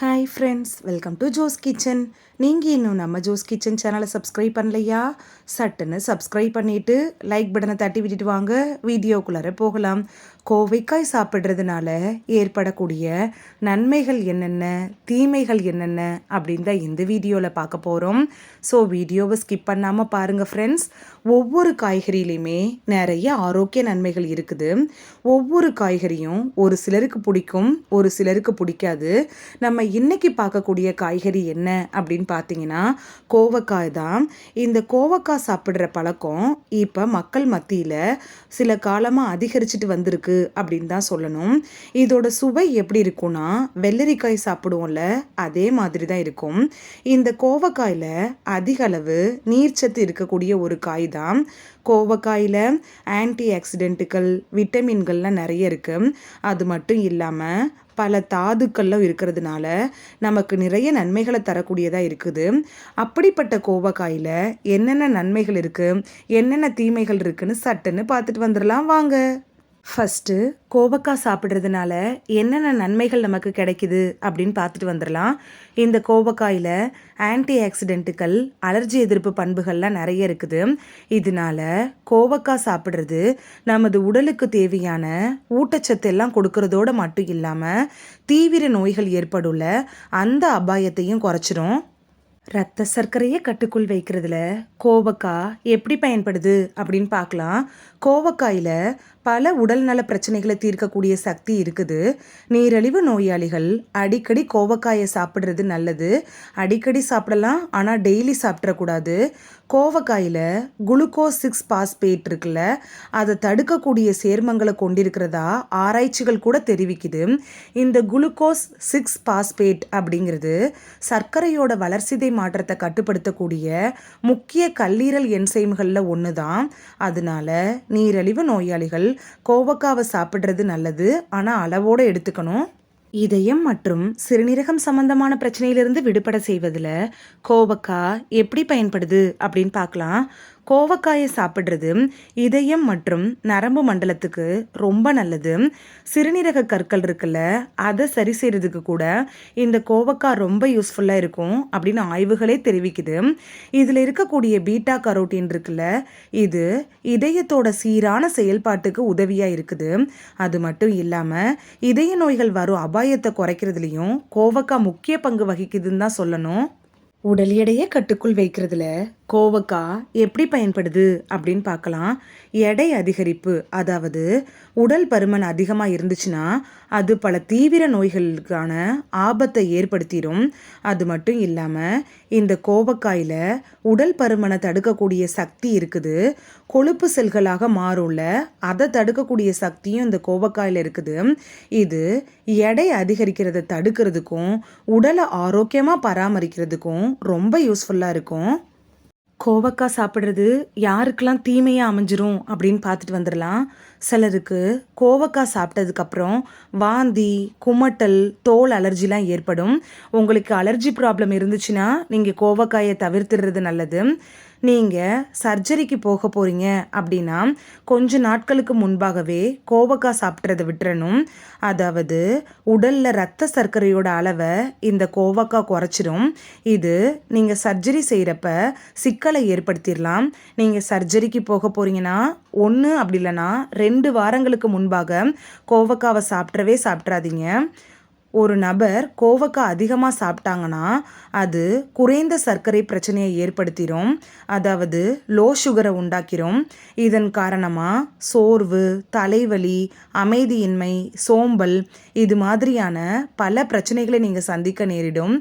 Hi friends welcome to Jo's kitchen நீங்கள் இன்னும் நம்ம ஜோஸ் கிச்சன் சேனலை சப்ஸ்கிரைப் பண்ணலையா? சட்டுன்னு சப்ஸ்கிரைப் பண்ணிவிட்டு லைக் பட்டனை தட்டி விட்டுட்டு வாங்க. வீடியோக்குள்ளார போகலாம். கோவைக்காய் சாப்பிட்றதுனால ஏற்படக்கூடிய நன்மைகள் என்னென்ன தீமைகள் என்னென்ன அப்படின்னு தான் இந்த வீடியோவில் பார்க்க போகிறோம் ஸோ வீடியோவை ஸ்கிப் பண்ணாமல் பாருங்கள் ஃப்ரெண்ட்ஸ் ஒவ்வொரு காய்கறியிலையுமே நிறைய ஆரோக்கிய நன்மைகள் இருக்குது. ஒவ்வொரு காய்கறியும் ஒரு சிலருக்கு பிடிக்கும் ஒரு சிலருக்கு பிடிக்காது. நம்ம இன்னைக்கு பார்க்கக்கூடிய காய்கறி என்ன அப்படின்னு பார்த்தீங்கன்னா கோவக்காய் தான். இந்த கோவக்காய் சாப்பிட்ற பழக்கம் இப்போ மக்கள் மத்தியில் சில காலமாக அதிகரிச்சுட்டு வந்திருக்கு அப்படின்னு தான் சொல்லணும். இதோட சுவை எப்படி இருக்கும்னா வெள்ளரிக்காய் சாப்பிடுவோம்ல அதே மாதிரி தான் இருக்கும். இந்த கோவக்காயில் அதிக அளவு நீர்ச்சத்து இருக்கக்கூடிய ஒரு காய் தான் கோவக்காயில் ஆன்டி ஆக்சிடென்ட்டுகள் விட்டமின்கள்லாம் நிறைய இருக்குது அது மட்டும் இல்லாமல் பல தாதுக்கள்லாம் இருக்கிறதுனால நமக்கு நிறைய நன்மைகளை தரக்கூடியதாக இருக்குது. அப்படிப்பட்ட கோவக்காயில் என்னென்ன நன்மைகள் இருக்குது என்னென்ன தீமைகள் இருக்குதுன்னு சட்டுன்னு பார்த்துட்டு வந்துடலாம். வாங்க. ஃபஸ்ட்டு கோவக்காய் சாப்பிட்றதுனால என்னென்ன நன்மைகள் நமக்கு கிடைக்குது அப்படின்னு பார்த்துட்டு வந்துடலாம். இந்த கோவக்காயில் ஆன்டி ஆக்சிடென்ட்டுகள் அலர்ஜி எதிர்ப்பு பண்புகள்லாம் நிறைய இருக்குது. இதனால கோவக்காய் சாப்பிட்றது நமது உடலுக்கு தேவையான ஊட்டச்சத்து எல்லாம் கொடுக்கறதோட மட்டும் இல்லாமல் தீவிர நோய்கள் ஏற்படுள்ள அந்த அபாயத்தையும் குறைச்சிரும். ரத்த சர்க்கரையை கட்டுக்குள் வைக்கிறதுல கோவக்காய் எப்படி பயன்படுது அப்படின்னு பார்க்கலாம். கோவக்காயில் பல உடல்நல பிரச்சனைகளை தீர்க்கக்கூடிய சக்தி இருக்குது. நீரழிவு நோயாளிகள் அடிக்கடி கோவக்காயை சாப்பிட்றது நல்லது. அடிக்கடி சாப்பிடலாம் ஆனால் டெய்லி சாப்பிட்றக்கூடாது கோவக்காயில் குளுக்கோஸ் சிக்ஸ் பாஸ்பேட் இருக்குல்ல அதை தடுக்கக்கூடிய சேர்மங்களை கொண்டிருக்கிறதா ஆராய்ச்சிகள் கூட தெரிவிக்குது. இந்த குளுக்கோஸ் சிக்ஸ் பாஸ்பேட் அப்படிங்கிறது சர்க்கரையோட வளர்சிதை மாற்றத்தை கட்டுப்படுத்தக்கூடிய முக்கிய கல்லீரல் என்சைம்களில் ஒன்று தான் அதனால நீரழிவு நோயாளிகள் கோவக்காவை சாப்பிட்றது நல்லது. ஆனால் அளவோடு எடுத்துக்கணும். இதயம் மற்றும் சிறுநீரகம் சம்பந்தமான பிரச்சனையிலிருந்து விடுபட செய்வதில் கோவக்காய் எப்படி பயன்படுது அப்படின்னு பார்க்கலாம். கோவக்காயை சாப்பிட்றது இதயம் மற்றும் நரம்பு மண்டலத்துக்கு ரொம்ப நல்லது. சிறுநீரக கற்கள் இருக்குல்ல அதை சரி செய்கிறதுக்கு கூட இந்த கோவக்காய் ரொம்ப யூஸ்ஃபுல்லாக இருக்கும் அப்படின்னு ஆய்வுகளே தெரிவிக்குது. இதில் இருக்கக்கூடிய பீட்டா கரோட்டின் இருக்குல்ல இது இதயத்தோட சீரான செயல்பாட்டுக்கு உதவியாக இருக்குது. அது மட்டும் இல்லாமல் இதய நோய்கள் வரும் அபாயத்தை குறைக்கிறதுலையும் கோவக்காய் முக்கிய பங்கு வகிக்குதுன்னு தான் சொல்லணும். உடல் எடையை கட்டுக்குள் வைக்கிறதுல கோவக்காய் எப்படி பயன்படுது அப்படின்னு பார்க்கலாம். எடை அதிகரிப்பு அதாவது உடல் பருமன் அதிகமாக இருந்துச்சுன்னா அது பல தீவிர நோய்களுக்கான ஆபத்தை ஏற்படுத்திடும் அது மட்டும் இல்லாமல் இந்த கோவக்காயில் உடல் பருமனை தடுக்கக்கூடிய சக்தி இருக்குது. கொழுப்பு செல்களாக மாறும்ல அதை தடுக்கக்கூடிய சக்தியும் இந்த கோவக்காயில் இருக்குது. இது எடை அதிகரிக்கிறத தடுக்கிறதுக்கும் உடலை ஆரோக்கியமாக பராமரிக்கிறதுக்கும் ரொம்ப யூஸ்ஃபுல்லாக இருக்கும். கோவக்காய் சாப்பிட்றது யாருக்கெல்லாம் தீமையாக அமைஞ்சிரும் அப்படின்னு பார்த்துட்டு வந்துடலாம். சிலருக்கு கோவக்காய் சாப்பிட்டதுக்கப்புறம் வாந்தி குமட்டல் தோல் அலர்ஜிலாம் ஏற்படும். உங்களுக்கு அலர்ஜி ப்ராப்ளம் இருந்துச்சுன்னா நீங்கள் கோவக்காயை தவிர்த்துடுறது நல்லது. நீங்கள் சர்ஜரிக்கு போக போகிறீங்க அப்படின்னா கொஞ்ச நாட்களுக்கு முன்பாகவே கோவக்காய் சாப்பிட்றத விட்டுறணும். அதாவது உடலில் ரத்த சர்க்கரையோட அளவை இந்த கோவக்காய் குறைச்சிரும். இது நீங்கள் சர்ஜரி செய்கிறப்ப சிக்கலை ஏற்படுத்திடலாம் நீங்கள் சர்ஜரிக்கு போக போகிறீங்கன்னா ஒன்று அப்படி இல்லைன்னா ரெண்டு வாரங்களுக்கு முன்பாக கோவக்காவை சாப்பிட்றவே சாப்பிட்றாதீங்க ஒரு நபர் கோவக்காய் அதிகமாக சாப்பிட்டாங்கன்னா அது குறைந்த சர்க்கரை பிரச்சனையை ஏற்படுத்திடும் அதாவது லோ சுகரை உண்டாக்கிரும். இதன் காரணமாக சோர்வு தலைவலி அமைதியின்மை சோம்பல் இது மாதிரியான பல பிரச்சனைகளை நீங்கள் சந்திக்க நேரிடும்.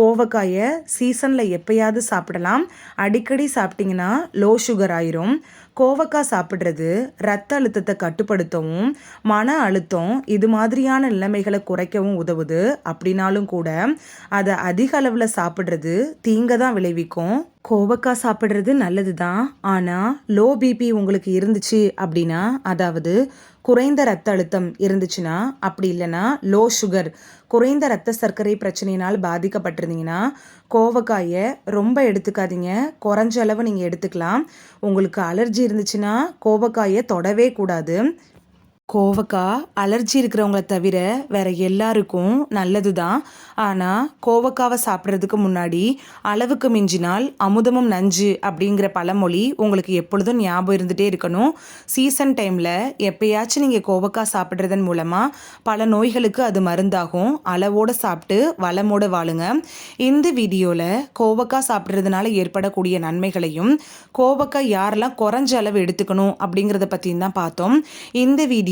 கோவக்காயை சீசனில் எப்பயாவது சாப்பிடலாம். அடிக்கடி சாப்பிட்டிங்கன்னா லோ சுகர் ஆயிரும். கோவக்காய் சாப்பிட்றது ரத்த அழுத்தத்தை கட்டுப்படுத்தவும் மன அழுத்தம் இது மாதிரியான நிலைமைகளை குறைக்கவும் உதவுது. அப்படின்னாலும் கூட அதை அதிக அளவில் சாப்பிட்றது தீங்க தான் விளைவிக்கும். கோவக்காய் சாப்பிட்றது நல்லது தான். ஆனால் லோ பிபி உங்களுக்கு இருந்துச்சு அப்படின்னா அதாவது குறைந்த ரத்த அழுத்தம் இருந்துச்சுன்னா அப்படி இல்லைன்னா லோ சுகர் குறைந்த ரத்த சர்க்கரை பிரச்சனையினால் பாதிக்கப்பட்டிருந்தீங்கன்னா கோவக்காயை ரொம்ப எடுத்துக்காதீங்க. குறைஞ்ச அளவு நீங்கள் எடுத்துக்கலாம். உங்களுக்கு அலர்ஜி இருந்துச்சுன்னா கோவக்காயை தொடவே கூடாது. கோவக்காய் அலர்ஜி இருக்கிறவங்கள தவிர வேற எல்லாருக்கும் நல்லது தான் ஆனால் கோவக்காவை சாப்பிட்றதுக்கு முன்னாடி அளவுக்கு மிஞ்சினால் அமுதமும் நஞ்சு அப்படிங்கிற பழமொழி உங்களுக்கு எப்பொழுதும் ஞாபகம் இருந்துகிட்டே இருக்கணும். சீசன் டைமில் எப்பயாச்சும் நீங்கள் கோவக்காய் சாப்பிட்றதன் மூலமாக பல நோய்களுக்கு அது மருந்தாகும். அளவோடு சாப்பிட்டு வளமோடு வாழுங்க. இந்த வீடியோவில் கோவக்காய் சாப்பிட்றதுனால ஏற்படக்கூடிய நன்மைகளையும் கோவக்காய் யாரெல்லாம் குறைஞ்ச அளவு எடுத்துக்கணும் அப்படிங்கிறத பற்றியும் தான் பார்த்தோம். இந்த வீடியோ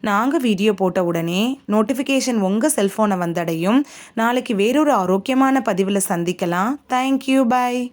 நாங்கள் வீடியோ போட்ட உடனே நோட்டிஃபிகேஷன் உங்கள் செல்ஃபோனை வந்தடையும். நாளைக்கு வேறொரு ஆரோக்கியமான பதிவில் சந்திக்கலாம். Thank you bye